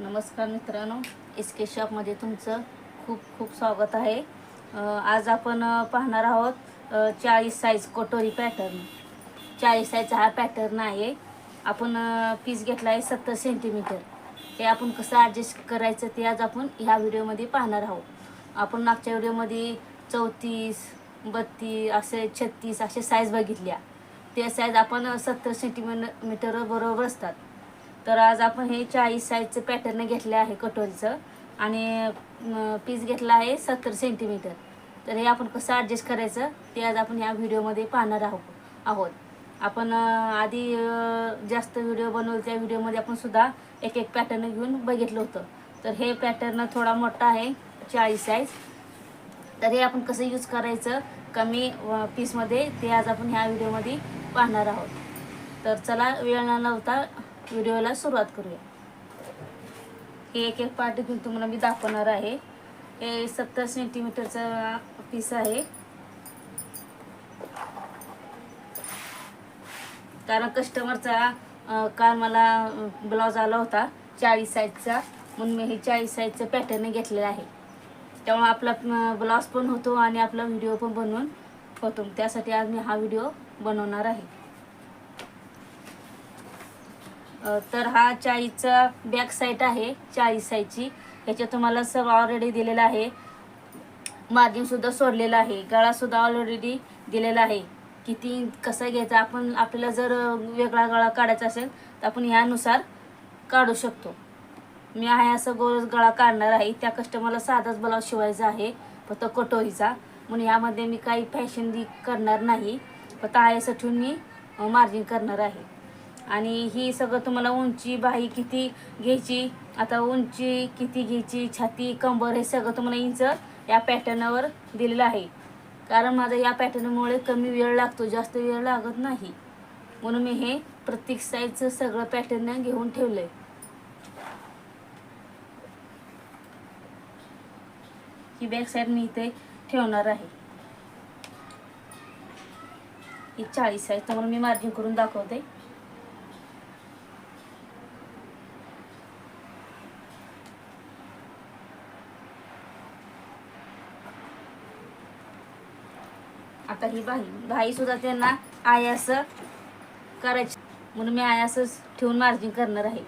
नमस्कार मित्रांनो एस के शॉपमध्ये तुमचं खूप खूप स्वागत आहे. आज आपण पाहणार आहोत चाळीस साईज कटोरी पॅटर्न चाळीस साईजचा हा पॅटर्न आहे. आपण पीस घेतला आहे सत्तर सेंटीमीटर हे आपण कसं ॲडजस्ट करायचं ते आज आपण ह्या व्हिडिओमध्ये पाहणार आहोत. आपण मागच्या व्हिडिओमध्ये चौतीस बत्तीस असे छत्तीस असे साईज बघितल्या. ते साईज आपण सत्तर सेंटीमी मीटर बरोबर असतात. तर आज आपण हे चाळीस साईजचं पॅटर्न घेतलं आहे कटोरीचं आणि पीस घेतला आहे सत्तर सेंटीमीटर तर हे आपण कसं ॲडजस्ट करायचं ते आज आपण ह्या व्हिडिओमध्ये पाहणार आहोत आहोत. आपण आधी जास्त व्हिडिओ बनवले त्या व्हिडिओमध्ये आपण सुद्धा एक एक पॅटर्न घेऊन बघितलं होतं. तर हे पॅटर्न थोडा मोठा आहे चाळीस साईज तर हे आपण कसं यूज करायचं कमी पीसमध्ये ते आज आपण ह्या व्हिडिओमध्ये पाहणार आहोत. तर चला वेळ न लावता व्हिडिओला सुरुवात करूया. हे एक एक पार्ट घेऊन तुम्हाला मी दाखवणार आहे. हे सत्तर सेंटीमीटरचा पीस आहे. कारण कस्टमरचा काल मला ब्लाऊज आला होता चाळीस साईजचा म्हणून मी हे चाळीस साईजचं पॅटर्न घेतलेलं आहे. त्यामुळे आपला ब्लाऊज पण होतो आणि आपला व्हिडिओ पण बनवून होतो. त्यासाठी आज मी हा व्हिडिओ बनवणार आहे. तर हा चाळीसचा बॅक साईड आहे चाळीस साईजची ह्याच्यात तुम्हाला सर्व ऑलरेडी दिलेला आहे. माध्यमसुद्धा सोडलेला आहे. गळासुद्धा ऑलरेडी दिलेला आहे. किती कसं घ्यायचं? आपण आपल्याला जर वेगळा गळा काढायचा असेल तर आपण ह्यानुसार काढू शकतो. मी आहे असं गोल गळा काढणार आहे. त्या कस्टमरला साधाच ब्लाऊज शिवायचा आहे. फक्त कटोरीचा. म्हणून यामध्ये मी काही फॅशन दी करणार नाही. फक्त आहे असं ठेवून मी मार्जिन करणार आहे. आणि ही सगळं तुम्हाला उंची बाही किती घ्यायची आता उंची किती घ्यायची छाती कंबर हे सगळं तुम्हाला इंच या पॅटर्नवर दिलेलं आहे. कारण माझा या पॅटर्नमुळे कमी वेळ लागतो जास्त वेळ लागत नाही. म्हणून मी हे प्रत्येक साईजचं सगळं पॅटर्न घेऊन ठेवलं आहे ही बॅक साईड मी इथे ठेवणार आहे. ही चाळीस साईज तुम्हाला मी मार्जिन करून दाखवते. आता ही बाई भाई सुद्धा त्यांना आयास करायची. म्हणून मी आयासच ठेवून मार्जिन करणार आहे.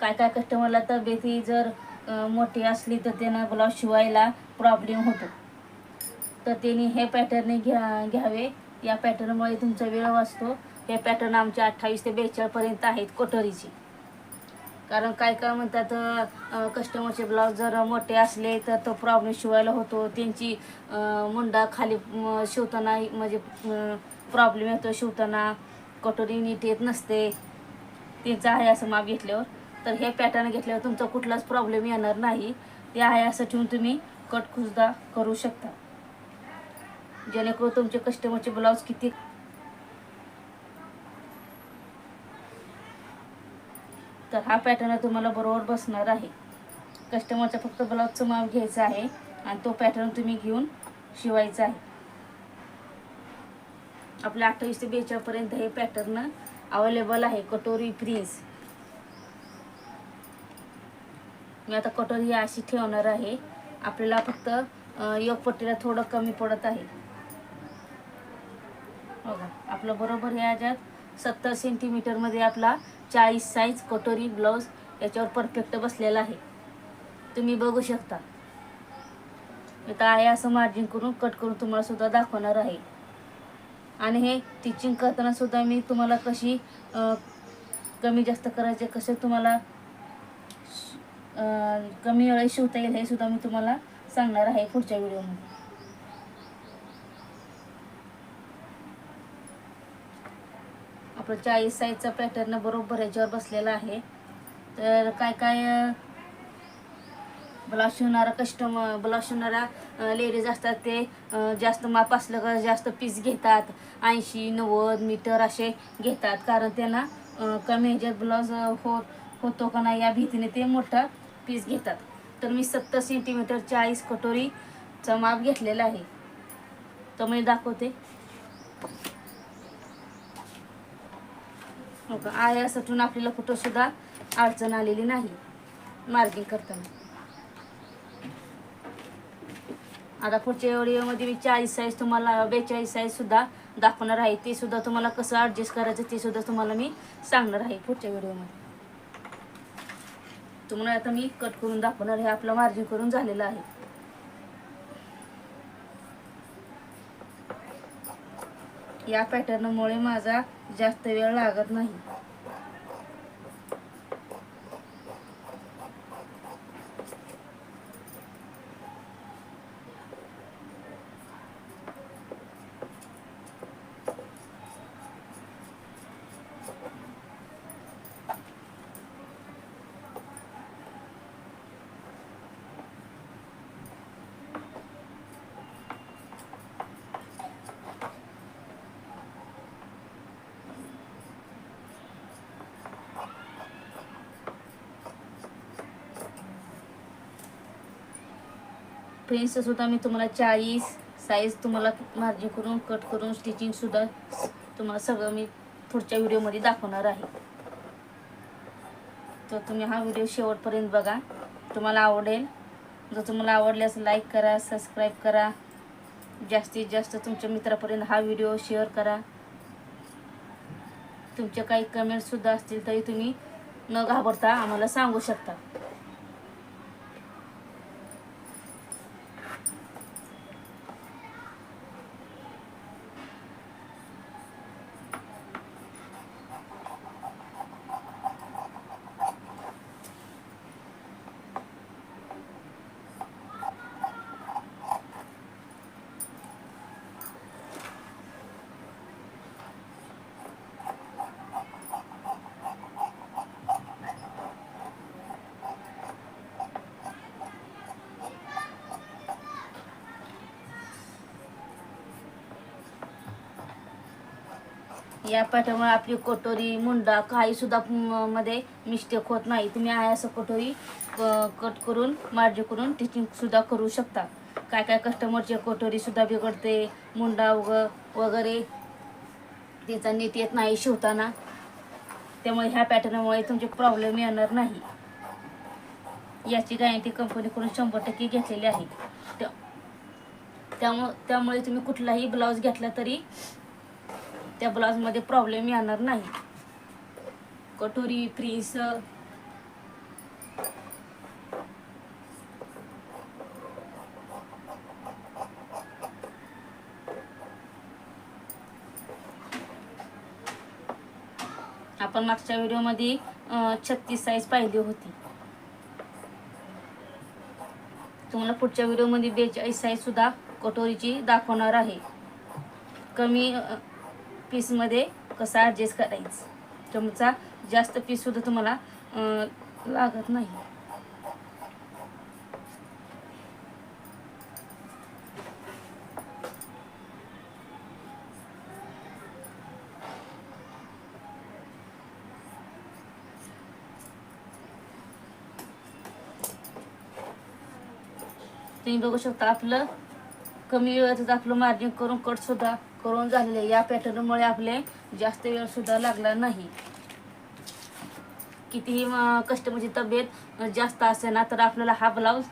काय काय कस्टमरला तब्येती जर मोठी असली तर त्यांना ब्लाऊज शिवायला प्रॉब्लेम होतो. तर त्यांनी हे पॅटर्न घ्या घ्यावे. या पॅटर्नमुळे तुमचा वेळ वाचतो. हे पॅटर्न आमच्या अठ्ठावीस ते बेचाळपर्यंत आहेत कोटरीची कारण काय काय म्हणतात कस्टमरचे ब्लाऊज जर मोठे असले तर तो प्रॉब्लेम शिवायला होतो. त्यांची मुंडा खाली शिवताना म्हणजे प्रॉब्लेम येतो शिवताना. कटोरी नीट येत नसते. त्यांचं आहे असं माप घेतल्यावर. तर हे पॅटर्न घेतल्यावर तुमचा कुठलाच प्रॉब्लेम येणार नाही. ते आहे असं ठेवून तुम्ही कटखुसदा करू शकता. जेणेकरून तुमचे कस्टमरचे ब्लाऊज किती तर हा पॅटर्न तुम्हाला बरोबर बसणार आहे. कस्टमरचा फक्त ब्लाऊजचं माप घ्यायचं आहे आणि तो पॅटर्न तुम्ही घेऊन शिवायचा आहे. आपल्या अठ्ठावीस ते बेचाळपर्यंत हे पॅटर्न अवेलेबल आहे. कटोरी प्रिन्स मी आता कटोरी ही अशी ठेवणार आहे. आपल्याला फक्त एक पट्टीला थोडं कमी पडत आहे. बघा आपलं बरोबर हे याच्यात सत्तर सेंटीमीटरमध्ये आपला चाळीस साईज कटोरी ब्लाऊज याच्यावर परफेक्ट बसलेला आहे. तुम्ही बघू शकता. इथं आहे असं मार्जिन करून कट करून तुम्हाला सुद्धा दाखवणार आहे. आणि हे टिचिंग करताना सुद्धा मी तुम्हाला कशी कमी जास्त करायचे कसे तुम्हाला कमी वेळेत शिवता येईल हे सुद्धा मी तुम्हाला सांगणार आहे पुढच्या व्हिडिओमध्ये आपलं चाळीस साईजचा पॅटर्न बरोबर ह्याच्यावर बसलेला आहे. तर काय काय ब्लाउज शिवणारा कस्टमर ब्लाऊज शिवणारा लेडीज असतात ते जास्त माप असलं का जास्त पीस घेतात. ऐंशी नव्वद मीटर असे घेतात. कारण त्यांना कमी ह्याच्यात ब्लाऊज होत होतो का नाही या भीतीने ते मोठा पीस घेतात. तर मी सत्तर सेंटीमीटर चाळीस कटोरीचा माप घेतलेला आहे. तर मी दाखवते. हो का? आयासाठून आपल्याला कुठं सुद्धा अडचण आलेली नाही. मार्किंग करताना. आता पुढच्या व्हिडिओमध्ये मी चाळीस साईज तुम्हाला बेचाळीस साईज सुद्धा दाखवणार आहे. ते सुद्धा तुम्हाला कसं ॲडजस्ट करायचं ते सुद्धा तुम्हाला मी सांगणार आहे पुढच्या व्हिडिओमध्ये. तुम्हाला आता मी कट करून दाखवणार हे आपलं मार्जिन करून झालेलं आहे. या पॅटर्नमुळे माझा जास्त वेळ लागत नाही. फ्रेंड्ससुद्धा मी तुम्हाला चाळीस साईज तुम्हाला मार्जिन करून कट करून स्टिचिंग सुद्धा तुम्हाला सगळं मी पुढच्या व्हिडिओमध्ये दाखवणार आहे. तर तुम्ही हा व्हिडिओ शेवटपर्यंत बघा. तुम्हाला आवडेल. जर तुम्हाला आवडल्यास लाईक करा सबस्क्राईब करा. जास्तीत जास्त तुमच्या मित्रापर्यंत हा व्हिडिओ शेअर करा. तुमचे काही कमेंट्ससुद्धा असतील तरी तुम्ही न घाबरता आम्हाला सांगू शकता. या पॅटर्नमुळे आपली कटोरी मुंडा काही सुद्धा मध्ये मिस्टेक होत नाही. तुम्ही आहे असं कटोरी कट करून मार्जी करून टिचिंग सुद्धा करू शकता. काय काय कस्टमरचे कटोरी सुद्धा बिघडते मुंडा वग वगैरे त्याचा नीट येत नाही शिवताना. त्यामुळे ह्या पॅटर्नमुळे तुमचे प्रॉब्लेम येणार नाही. याची गॅरंटी कंपनीकडून शंभर टक्के घेतलेली आहे. त्या- त्यामुळे त्यामुळे तुम्ही कुठलाही ब्लाऊज घेतला तरी त्या ब्लाऊजमध्ये प्रॉब्लेम येणार नाही. कटोरी फ्रीस आपण मागच्या व्हिडिओमध्ये छत्तीस साईज पाहिली होती. तुम्हाला पुढच्या व्हिडिओमध्ये बेचाळीस साईज सुद्धा कटोरीची दाखवणार आहे. कमी पीसमध्ये कसा ॲडजस्ट करायचं? चमचा जास्त पीससुद्धा तुम्हाला लागत नाही. तुम्ही बघू शकता आपलं कमी वेळातच आपलं मार्जिन करून कट सुद्धा करून झालेले. या पॅटर्नमुळे आपले जास्त वेळ सुद्धा लागला नाही. कितीही कस्टमरची तब्येत जास्त असे ना तर आपल्याला हा ब्लाऊज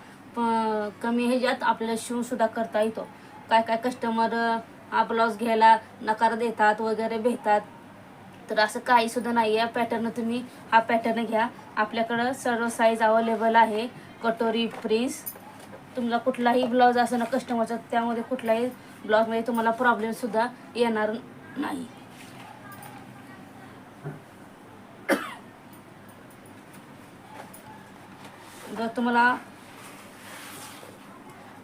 कमी ह्याच्यात आपल्याला शिवून सुद्धा करता येतो. काय काय कस्टमर हा ब्लाऊज घ्यायला नकार देतात वगैरे भेटतात. तर असं काही सुद्धा नाही या पॅटर्न तुम्ही हा पॅटर्न घ्या. आपल्याकडं सर्व साईज अवेलेबल आहे. कटोरी प्रिन्स तुम्हाला कुठलाही ब्लाऊज असं ना कस्टमरचा त्यामध्ये कुठलाही ब्लॉगमध्ये तुम्हाला प्रॉब्लेमसुद्धा येणार नाही. जर तुम्हाला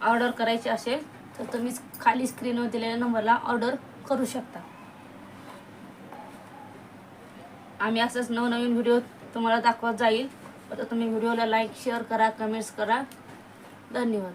ऑर्डर करायची असेल तर तुम्ही खाली स्क्रीनवर दिलेल्या नंबरला ऑर्डर करू शकता. आम्ही असंच नवनवीन व्हिडिओ तुम्हाला दाखवत जाईल. तर तुम्ही व्हिडिओला लाईक शेअर करा कमेंट्स करा. धन्यवाद.